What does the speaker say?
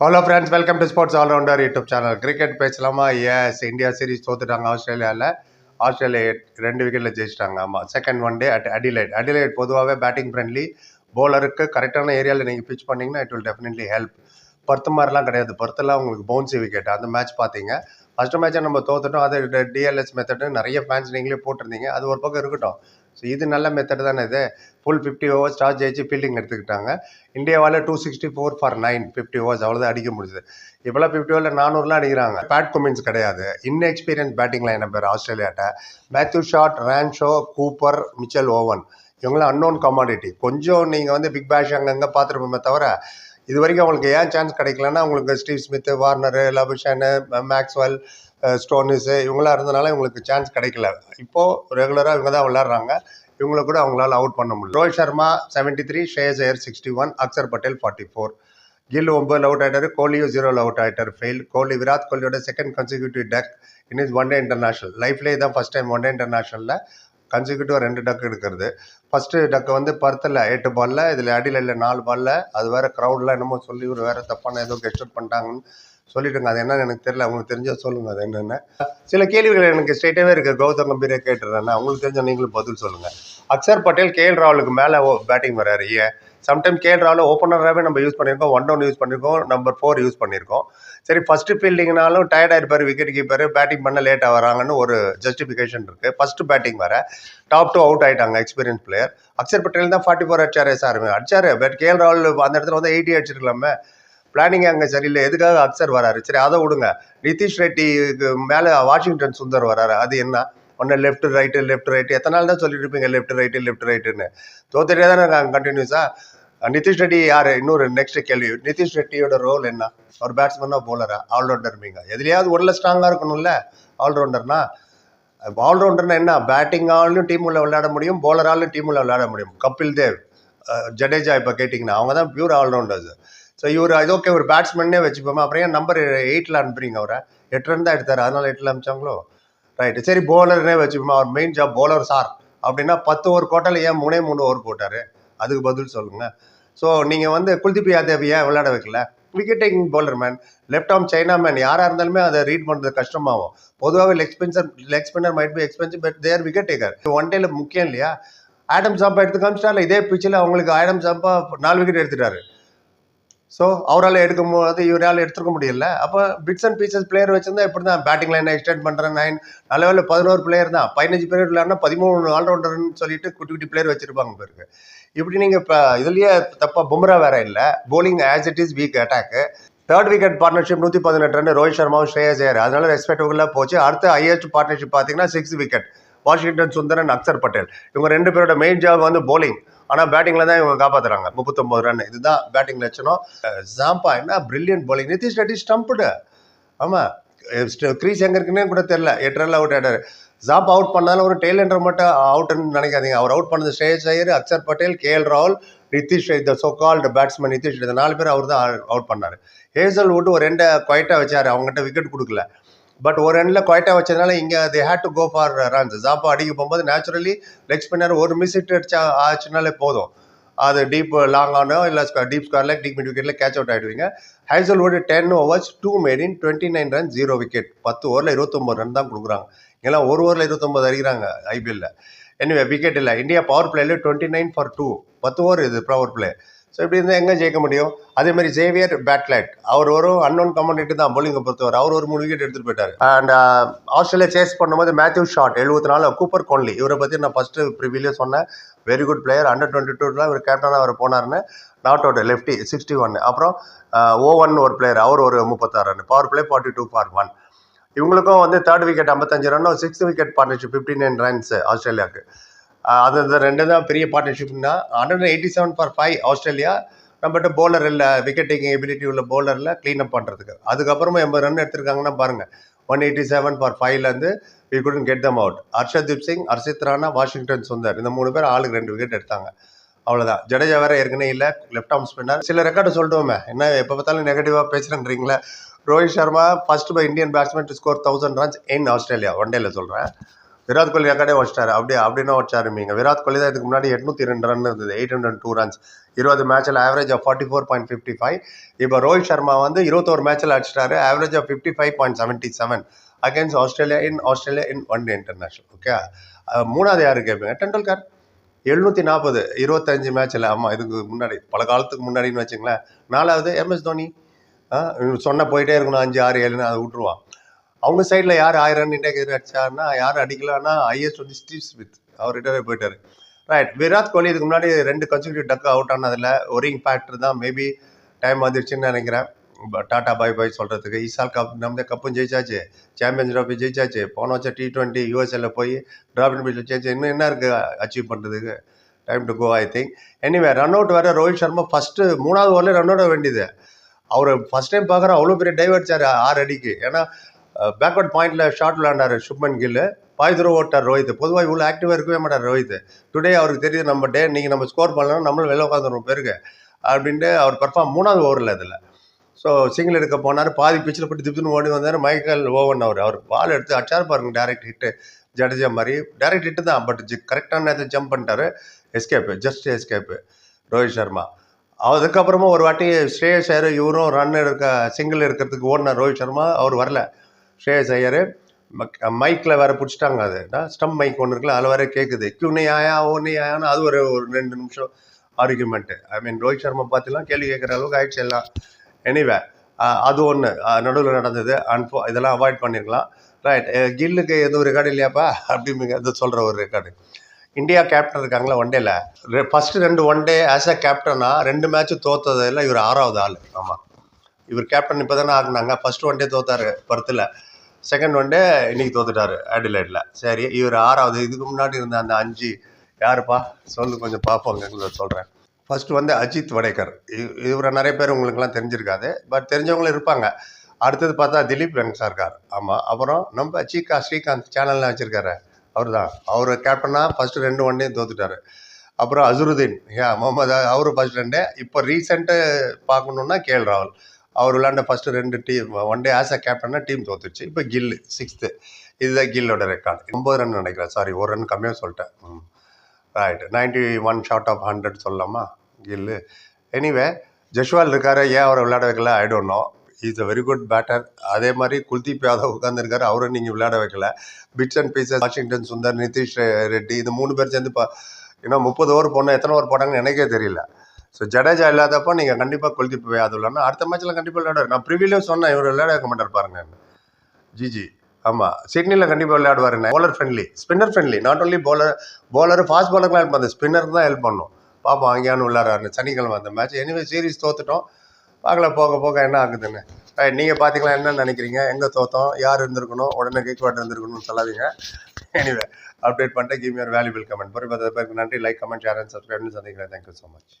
Hello friends welcome to sports allrounder YouTube channel cricket பேசலாமா? Yes India series தோத்துட்டாங்க ஆஸ்திரேலியாவில் Australia ரெண்டு விக்கெட்டில் ஜெயிச்சிட்டாங்க. ஆமாம் second one day at Adelaide Adelaide பொதுவாகவே பேட்டிங் ஃப்ரெண்ட்லி போலருக்கு கரெக்டான ஏரியாவில் நீங்கள் பிச் பண்ணிங்கன்னா it will definitely help Perth மாதிரிலாம் கிடையாது. பர்த்தெல்லாம் உங்களுக்கு பவுன்சி விக்கெட் அந்த மேட்ச் பார்த்தீங்க. ஃபஸ்ட்டு மேட்ச்சை நம்ம தோத்துட்டோம். அது டிஎல்எஸ் மெத்தடு நிறைய ஃபேன்ஸ் நீங்களே போட்டிருந்தீங்க. அது ஒரு பக்கம் இருக்கட்டும். ஸோ இது நல்ல மெத்தட் தானே இது? ஃபுல் ஃபிஃப்டி ஓவர்ஸ் டாஸ் ஜெயிச்சு ஃபீல்டிங் எடுத்துக்கிட்டாங்க. இந்தியாவால் two sixty four for nine fifty overs அவ்வளோதான் அடிக்க முடியுது இப்போலாம் ஃபிஃப்டி ஓவரில் நானூறுலாம் அடிக்கிறாங்க. பேட் குமின்ஸ் கிடையாது. இன்எக்ஸ்பீரியன்ஸ் பேட்டிங் லைன் பேர் ஆஸ்திரேலியாட்ட. Matthew Short Renshaw Cooper Mitchell Owen இவங்களாம் அன்னோன் கமாடிட்டி கொஞ்சம் நீங்கள் வந்து பிக் பேஷ் அங்கங்கே பார்த்துருப்போமே தவிர இது வரைக்கும் அவங்களுக்கு ஏன் சான்ஸ் கிடைக்கலன்னா அவங்களுக்கு Steve Smith Warner Labuschagne Maxwell Stoinis இவங்களாம் இருந்தனால இவங்களுக்கு சான்ஸ் கிடைக்கல. இப்போது ரெகுலராக இவங்க தான் விளாட்றாங்க இவங்கள கூட அவங்களால அவுட் பண்ண முடியல. Rohit Sharma seventy three ஷேஸ் Iyer sixty one Axar Patel forty four Gill ஒம்பது அவுட் ஆகிட்டார் கோலியும் ஜீரோவில் அவுட் ஆகிட்டார் fail Kohli Virat கோலியோட second consecutive duck in his one day international லைஃப்லேயே தான் ஃபஸ்ட் டைம் ஒன் டே இன்டர்நேஷனலில் கன்சிக்யூட்டிவாக ரெண்டு டக்கு எடுக்கிறது. ஃபஸ்ட்டு டக்கு வந்து பர்த்தில் எட்டு பாலில் இதில் அடியில் இல்லை நாலு பாலில் அது வேறு க்ரௌடெலாம் என்னமோ சொல்லி ஒரு வேறு தப்பான ஏதோ கெஸ்ட் பண்ணிட்டாங்கன்னு சொல்லிவிடுங்க அது என்னன்னு எனக்கு தெரியல. உங்களுக்கு தெரிஞ்சால் சொல்லுங்கள் அது என்னென்ன. சில கேள்விகள் எனக்கு ஸ்ட்ரெயிட்டாகவே இருக்குது கௌதம் கம்பீரே கேட்டுறேன் உங்களுக்கு தெரிஞ்ச நீங்களும் பதில் சொல்லுங்கள் அக்ஷர் பட்டேல் கேஎல் ராவலுக்கு மேலே பேட்டிங் வராரு ஏன் சம்டைம் கேஎல் ராகுல் ஓப்பனராகவே நம்ம யூஸ் பண்ணியிருக்கோம் ஒன் டவுன் யூஸ் பண்ணியிருக்கோம் நம்பர் ஃபோர் யூஸ் பண்ணியிருக்கோம் சரி ஃபஸ்ட்டு ஃபீல்டிங்னாலும் டயர்ட் ஆயிருப்பார் விக்கெட் கீப்பர் பேட்டிங் பண்ண லேட்டாக வராங்கன்னு ஒரு ஜஸ்டிஃபிகேஷன் இருக்குது ஃபஸ்ட்டு பேட்டிங் வர டாப் டூ அவுட் ஆகிட்டாங்க எக்ஸ்பீரியன்ஸ் பிளேயர் அக்சர் பட்டேல் தான் ஃபார்ட்டி ஃபோர் அடிச்சார் சார். அடிச்சார் பட் கேஎல் ராவல் அந்த இடத்துல வந்து எயிட்டி அடிச்சிருக்கலாமே. பிளானிங் அங்கே சரியில்லை. எதுக்காக அக்சர் வராரு? சரி அதை விடுங்க. நிதிஷ் ரெட்டிக்கு மேலே வாஷிங்டன் சுந்தர் வராரு. அது என்ன? ஒன்று லெஃப்ட் ரைட்டு லெஃப்ட் ரைட்டு எத்தனை நாள் தான் சொல்லிட்டு இருப்பீங்க? லெஃப்ட் ரைட்டு லெஃப்ட் ரைட்டுன்னு தோத்துட்டே தானே கண்டினியூஸாக நிதிஷ் ரெட்டி யார்? இன்னொரு நெக்ஸ்ட் கேள்வி. நிதிஷ் ரெட்டியோட ரோல் என்ன? ஒரு பேட்ஸ்மேனாக போலரா ஆல்ரவுண்டர் மீங்க. எதுலையாவது ஒருல ஸ்ட்ராங்காக இருக்கணும்ல? ஆல்ரவுண்டர்னா ஆல்ரவுண்டர்னா என்ன? பேட்டிங்காலும் டீம் உள்ள விளையாட முடியும் போலராலும் டீம் உள்ள விளையாட முடியும். கபில் தேவ் ஜடேஜா இப்போ கேட்டிங்கன்னா அவங்க தான் பியூர் ஆல்ரவுண்டர்ஸ் ஸோ இவர் இது ஓகே ஒரு பேட்ஸ்மேனே வச்சுப்போமா. அப்புறம் ஏன் நம்பர் எயிட்டில் அனுப்புறீங்க அவரை? எட்டு ரன் தான் எடுத்தார். அதனால எட்டில் அனுப்பிச்சாங்களோ? ரைட்டு சரி போலர்னே வச்சுப்போமா. அவர் மெயின் ஜாப் போலர் சார் அப்படின்னா பத்து ஓவர் கோட்டையில் ஏன் மூணே மூணு ஓவர் போட்டார்? அதுக்கு பதில் சொல்லுங்கள் ஸோ நீங்கள் வந்து குல்தீப் யாதவ் ஏன் விளையாட வைக்கல? Wicket taking bowler man left arm chinaman யாராக இருந்தாலுமே அதை ரீட் பண்ணுறது கஷ்டமாகும். பொதுவாகவே leg spinner leg spinner might be expensive but they're wicket taker one டேல முக்கியம் இல்லையா? ஆடம் சாம்பா எடுத்து காமிச்சிட்டால இதே பிச்சில் அவங்களுக்கு ஆடம் சாம்பா நாலு விக்கெட் எடுத்துட்டாரு. ஸோ அவரால் எடுக்கும் போது இவரால் எடுத்துருக்க முடியல. அப்போ பிட்ஸ் அண்ட் பீச்சஸ் பிளேயர் வச்சிருந்தா இப்படி தான் பேட்டிங் லைனை எக்ஸ்டெண்ட் பண்ணுறேன் நைன் நல்ல வேலை பதினோரு பிளேயர் தான். பதினஞ்சு பேர் விளையாடினா பதிமூணு ஆல்ரவுண்டர்னு சொல்லிட்டு குட்டி குட்டி பிளேயர் வச்சிருப்பாங்க பேருக்கு இப்படி நீங்கள் இப்போ இதுலேயே தப்பாக பும்ரா வேற இல்லை. Bowling as it is weak attack third wicket partnership நூற்றி பதினெட்டு ரன் ரோஹித் சர்மாவும் ஸ்ரேயா ஐயர் அதனால ரெஸ்பெக்டபுளாக போச்சு. அடுத்த ஐஎஸ்ட் பார்ட்னர்ஷிப் பார்த்தீங்கன்னா six wicket Washington Sundaran Axar Patel. இவங்க ரெண்டு பேரோட மெயின் ஜாப் வந்து போலிங் ஆனால் பேட்டிங்கில் தான் இவங்க காப்பாற்றுறாங்க முப்பத்தொம்பது ரன் இதுதான் பேட்டிங் லட்சணம். ஜாம்பா என்ன? Brilliant bowling Nitish Reddy stumped ஆமாம் க்ரீஸ் எங்கே இருக்குன்னே கூட தெரில எட்டு ரன் அவுட் ஆயிட்டாரு. ஜாப் அவுட் பண்ணாலும் ஒரு டெய்லண்டர் மட்டும் அவுட்னு நினைக்காதீங்க. அவர் அவுட் பண்ணது ஸ்ரேயஸ் ஐயர் அக்சர் பட்டேல் கேஎல் ராகுல் நிதிஷ் இந்த சோகால்டு பேட்ஸ்மேன் நிதிஷ் இந்த நாலு பேர் அவர் தான் அவுட் பண்ணார். ஹேசல் வுட் ஒரு ரெண்டை குவைட்டாக வச்சார். அவங்ககிட்ட விக்கெட் கொடுக்கல. பட் ஒரு எண்ணில் குவைட்டாக வச்சதுனால இங்கே they had to go for runs Zampa அடிக்க போகும்போது நேச்சுரலி லெக் ஸ்பின்னர் ஒரு மிஸ் ஹிட் அடிச்சா ஆச்சுனாலே போதும். அது டீப் லாங் ஆனோ இல்லை டீப் ஸ்கொயரில் டீப் மிட் விக்கெட்டில் catch out ஆகிடுவீங்க Hazlewood ten overs two made in twenty nine run zero wicket பத்து ஓவரில் இருபத்தொம்பது ரன் தான் கொடுக்குறாங்க. இங்கெல்லாம் ஒரு ஓவரில் இருபத்தொம்பது அடிக்கிறாங்க ஐபிஎல்லில் எனிவே விக்கெட் இல்லை. இந்தியா பவர் பிளேயில் டுவெண்ட்டி நைன் ஃபார் டூ பத்து ஓவர் இது பவர் பிளே ஸோ இப்படி இருந்தால் எங்கே ஜெயிக்க முடியும்? அதே மாதிரி ஜேவியர் பேட்லைட் அவர் ஒரு அன்னோன் கமாண்டிட்டு தான் போலிங்கை பொறுத்தவர். அவர் ஒரு மூணு விக்கெட் எடுத்துகிட்டு போயிட்டார். அண்ட் ஆஸ்திரேலியா uh, சேஸ் பண்ணும்போது மேத்யூ ஷாட் எழுபத்தி நாலு கூப்பர் கோன்லி இவரை பற்றி நான் ஃபஸ்ட்டு ப்ரிவியூலே சொன்னேன். Very good player under twenty டூலாம் இவர் கேப்டனாக அவர் போனார்னு not out lefty sixty one அப்புறம் uh, ஓ ஒன் ஒரு பிளேயர் அவர் ஒரு முப்பத்தாறு run power play forty two for one இவங்களுக்கும் வந்து தேர்ட் விக்கெட் ஐம்பத்தஞ்சு ரன்னும் sixth wicket partnership fifty nine runs ஆஸ்திரேலியாவுக்கு அது இந்த ரெண்டு தான் பெரிய பார்ட்னர்ஷிப்னா hundred eighty seven for five Australia நம்மகிட்ட பவுலர் இல்லை விக்கெட் டேக்கிங் எபிலிட்டி உள்ள பவுலரில் க்ளீன் அப் பண்ணுறதுக்கு அதுக்கப்புறமா எண்பது ரன் எடுத்திருக்காங்கன்னா பாருங்கள் ஒன் எயிட்டி செவன் ஃபார் ஃபைவ்லேருந்து we couldn't get them out Harshdeep Singh Harshit Rana Washington Sundar இந்த மூணு பேர் ஆளுக்கு ரெண்டு விக்கெட் எடுத்தாங்க. அவ்வளோதான் ஜடேஜா வேற ஏற்கனவே இல்லை லெஃப்ட் ஆர்ம் ஸ்பின்னர் சில ரெக்கார்டு சொல்லிட்டோமே என்ன எப்போ பார்த்தாலும் நெகட்டிவாக பேசுகிறேன்றீங்களே Rohit Sharma first by Indian batsman to score thousand runs in Australia one டேல சொல்கிறேன் விராட் கோலி ரெக்கார்டே வச்சிட்டாரு அப்படியே அப்படின்னா வச்சாரு விராட் கோலி தான் இதுக்கு முன்னாடி எட்நூத்தி ரெண்டு ரன் இருந்தது. எயிட் ஹண்ட்ரட் டூ ரன்ஸ் இருபது மேட்ச்சில் average of forty four point fifty five இப்போ ரோஹித் சர்மா வந்து இருபத்தோரு மேட்ச்சில் அடிச்சிட்டாரு. Average of fifty five point seventy seven against Australia in Australia in one day international okay மூணாவது யாரு கேட்பீங்க டெண்டுல்கர். எழுநூற்றி நாற்பது இருபத்தஞ்சு மேட்ச்சில் ஆமாம் இதுக்கு முன்னாடி பல காலத்துக்கு முன்னாடின்னு வச்சுங்களேன். நாலாவது எம்எஸ் தோனி. ஆ, சொன்ன போயிட்டே இருக்கணும். அஞ்சு ஆறு ஏழுன்னு அதை விட்டுருவான். அவங்க சைடில் யார் ஆயிரம் ரன் அடிச்சாருன்னா யார் அடிக்கலான்னா ஐஎஸ் வந்து ஸ்டீவ் ஸ்மித் அவர் ரிட்டையர் போயிட்டார். ரைட் விராட் கோலி இதுக்கு முன்னாடி ரெண்டு கன்சிக்யூட்டிவ் டக்கு அவுட் ஆனதில் ஒரிங் ஃபேக்டர் தான். மேபி டைம் வந்துருச்சுன்னு நினைக்கிறேன். டாட்டா டாடா பாய் பாய் சொல்கிறதுக்கு ஈசால் கப் நம்ம கப்பும் ஜெயிச்சாச்சு. Champions trophy ஜெயிச்சாச்சு. போன வச்ச டி டுவெண்ட்டி யூஎஸ்எல்ல போய் ட்ராஃபின் பீச்சில் ஜெயிச்சு இன்னும் என்ன இருக்குது அச்சீவ் பண்ணுறதுக்கு time to go I think anyway run out வேறு ரோஹித் சர்மா ஃபஸ்ட்டு மூணாவது ஓவரில் ரன் அவுட் வேண்டியது. அவர் ஃபஸ்ட் டைம் பார்க்குற அவ்வளோ பெரிய டைவ் அடிச்சார் ஆறு அடிக்கு. ஏன்னா பேக்வர்ட் பாயிண்ட்டில் ஷார்ட் விளாண்டார் சுப்மன் கில்லு பாய் தூரம் ஓட்டார் ரோஹித். பொதுவாக இவ்வளோ ஆக்டிவாக இருக்கவே மாட்டார் ரோஹித். டுடே அவருக்கு தெரியுது நம்ம டே நீங்கள் நம்ம ஸ்கோர் பண்ணலாம் நம்மளும் வெளில உட்காந்துருவோம் பேருக்கு. அப்படின்ட்டு அவர் பர்ஃபார்ம் மூணாவது ஓவரில் இதில் ஸோ சிங்கிள் எடுக்க போனார். பாதி பிச்சில் போட்டு திப்துன்னு ஓடி வந்தார் மைக்கேல் ஓவன் அவர். அவர் பால் எடுத்து அச்சார் பாருங்க டேரக்ட் ஹிட்டு ஜடேஜா மாதிரி. டேரக்ட் ஹிட்டு தான் பட் கரெக்டான நேரத்தில் ஜம்ப் பண்ணிட்டாரு. Escape just escape Rohit Sharma. அதுக்கப்புறமா ஒரு வாட்டி ஸ்ரேயஸ் ஐயர் இவரும் ரன் எடுக்க சிங்கிள் எடுக்கிறதுக்கு ஓடினார் ரோஹித் சர்மா. அவர் வரல. ஸ்ரேயஸ் ஐயர் மைக்கில் வேற பிடிச்சிட்டாங்க அது. ஸ்டம் மைக் ஒன்று இருக்குல்ல அதில் வேற கேட்குது கியூனே ஆயா ஓனி ஆயான்னு அது ஒரு ஒரு ரெண்டு நிமிஷம் argument I mean Rohit Sharma பார்த்துலாம் கேள்வி கேட்குற அளவுக்கு ஆயிடுச்சு எல்லாம். எனிவே அது ஒன்று நடுவில் நடந்தது. அன்ஃபோ இதெல்லாம் அவாய்ட் பண்ணியிருக்கலாம் ரைட் கில்லுக்கு எதுவும் ரெக்கார்டு இல்லையாப்பா? அப்படிங்க இது சொல்கிற ஒரு ரெக்கார்டு இந்தியா கேப்டன் இருக்காங்களா ஒன் டேல ஃபஸ்ட்டு ரெண்டு ஒன் டே ஆஸ் அ கேப்டனா ரெண்டு மேட்ச் தோத்ததில் இவர் ஆறாவது ஆள். ஆமாம் இவர் கேப்டன் இப்போ தானே ஆகுனாங்க. ஃபஸ்ட்டு ஒன் டே தோத்தார் பர்த்தில். செகண்ட் ஒன் டே இன்னைக்கு தோத்துட்டாரு அடிலைட்டில் சரி இவர் ஆறாவது இதுக்கு முன்னாடி இருந்த அந்த அஞ்சு யாருப்பா? சொல்லு கொஞ்சம் பார்ப்போங்க சொல்கிறேன் ஃபர்ஸ்ட் வந்து அஜித் வடேக்கர் இ- இவரை நிறைய பேர் உங்களுக்குலாம் தெரிஞ்சிருக்காது பட் தெரிஞ்சவங்களும் இருப்பாங்க. அடுத்தது பார்த்தா திலீப் வெங்கசார்கார் ஆமாம் அப்புறம் நம்ம சீகா ஸ்ரீகாந்த் சேனல்லாம் வச்சுருக்காரு அவர் தான் அவர் கேப்டனாக ஃபஸ்ட்டு ரெண்டு ஒன்றையும் டே தோத்துட்டாரு. அப்புறம் அசருதீன் யா முகமது அவரு ஃபஸ்ட் ரெண்டு. இப்போ ரீசெண்ட்டு பார்க்கணுன்னா கேஎல் ராகுல். அவர் விளாண்ட ஃபஸ்ட்டு ரெண்டு team one day as a கேப்டனாக டீம் தோத்துச்சு இப்போ கில்லு சிக்ஸ்த்து இதுதான் கில்லோட ரெக்கார்டு ஒம்பது ரன் நினைக்கிறேன். சாரி ஒரு ரன் கம்மியாக சொல்லிட்டேன். ம். Right ninety one short of hundred சொல்லலாமா? கில்லு எனிவே ஜஷ்வால் இருக்காரு? ஏன் அவரை விளையாட வைக்கல? I don't know is a very good batter அதே மாதிரி குல்தீப் யாதவ் உட்காந்துருக்காரு அவரும் நீங்கள் விளையாட வைக்கல. Bits and pieces Washington Sundar Nitish Reddy இது மூணு பேர் சேர்ந்து பா இன்னும் முப்பது ஓவர் போனால் எத்தனை ஓவர் போட்டாங்கன்னு எனக்கே தெரியல. ஸோ ஜடேஜா இல்லாதப்போ நீங்கள் கண்டிப்பாக குல்தீப் யாதவ் விளையாடணும் அடுத்த மேட்ச்சில் கண்டிப்பாக விளையாடுவார். நான் ப்ரிவியூலே சொன்னேன் இவர் விளையாட வைக்க மாட்டார் பாருங்க. ஜிஜி. ஆமாம் சிட்னியில் கண்டிப்பாக விளையாடுவார் bowler friendly spinner friendly not only bowler bowler fast bowlerக்குலாம் help பண்ணுது. ஸ்பின்னர் தான் ஹெல்ப் பண்ணும். பார்ப்போம் அங்கேயானு விளையாடுறாரு சனிக்கிழமை அந்த மேட்ச் எனிவே சீரிஸ் தோத்துட்டோம். பார்க்கலாம் போக போக என்ன ஆகுதுன்னு. ரைட் நீங்கள் பார்த்தீங்களா என்ன நினைக்கிறீங்க? எங்கே தோத்தோம்? யார் இருந்திருக்கணும்? உடனே கேக்வாட் இருந்திருக்கணும்னு சொல்லாதீங்க. எனிவே அப்டேட் பண்ணிட்டு கிவ் யூர் வேல்யூபிள் கமெண்ட் பொறுப்பு பேருக்கு நன்றி. லைக் கமெண்ட் ஷேர் அண்ட் சப்ஸ்கிரைப்னு சந்திக்கிறேன். Thank you so much